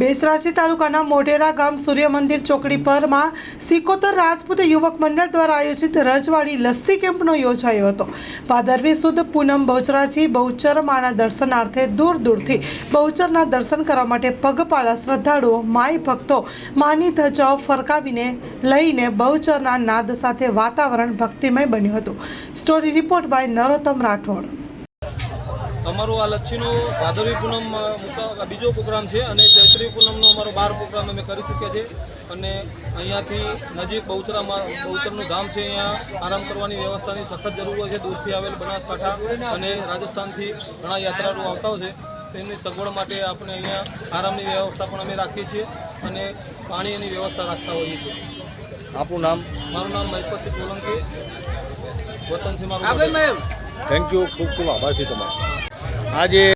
બેચરાશી તાલુકાના મોઢેરા ગામ સૂર્ય મંદિર ચોકડી પરમાં સિકોતર રાજપૂત યુવક મંડળ દ્વારા આયોજિત રજવાડી લસ્સી કેમ્પનો યોજાયો હતો. ભાદરવી સુદ પૂનમ બહુચરાજી બહુચર માના દર્શનાર્થે દૂર દૂરથી બહુચરના દર્શન કરવા માટે પગપાળા શ્રદ્ધાળુઓ માય ભક્તો, માની ધજાઓ ફરકાવીને લઈને બહુચરના નાદ સાથે વાતાવરણ ભક્તિમય બન્યું હતું. Story report by Narottam Rathod. અમારો આ લચ્છીનો ભાદરવી પૂનમ બીજો પ્રોગ્રામ છે અને ચૈત્રી પૂનમનો અમારો બાર પ્રોગ્રામ અમે કરી ચૂક્યા છે. અને અહીંયાથી નજીક બહુચરામાં બહુચરનું ધામ છે અહીંયા આરામ કરવાની વ્યવસ્થાની સખત જરૂર હોય છે. દૂરથી આવેલ બનાસકાંઠા અને રાજસ્થાનથી ઘણા યાત્રાળુઓ આવતા હોય છે. તેમની સગવડ માટે આપણે અહીંયા આરામની વ્યવસ્થા પણ અમે રાખીએ છીએ અને પાણીની વ્યવસ્થા રાખતા હોઈએ છીએ. આપનું નામ? મારું નામ મહેશપતસિંહ સોલંકી. વતન છે મારું થેન્ક યુ ખૂબ ખૂબ આભાર છે તમારો. આજે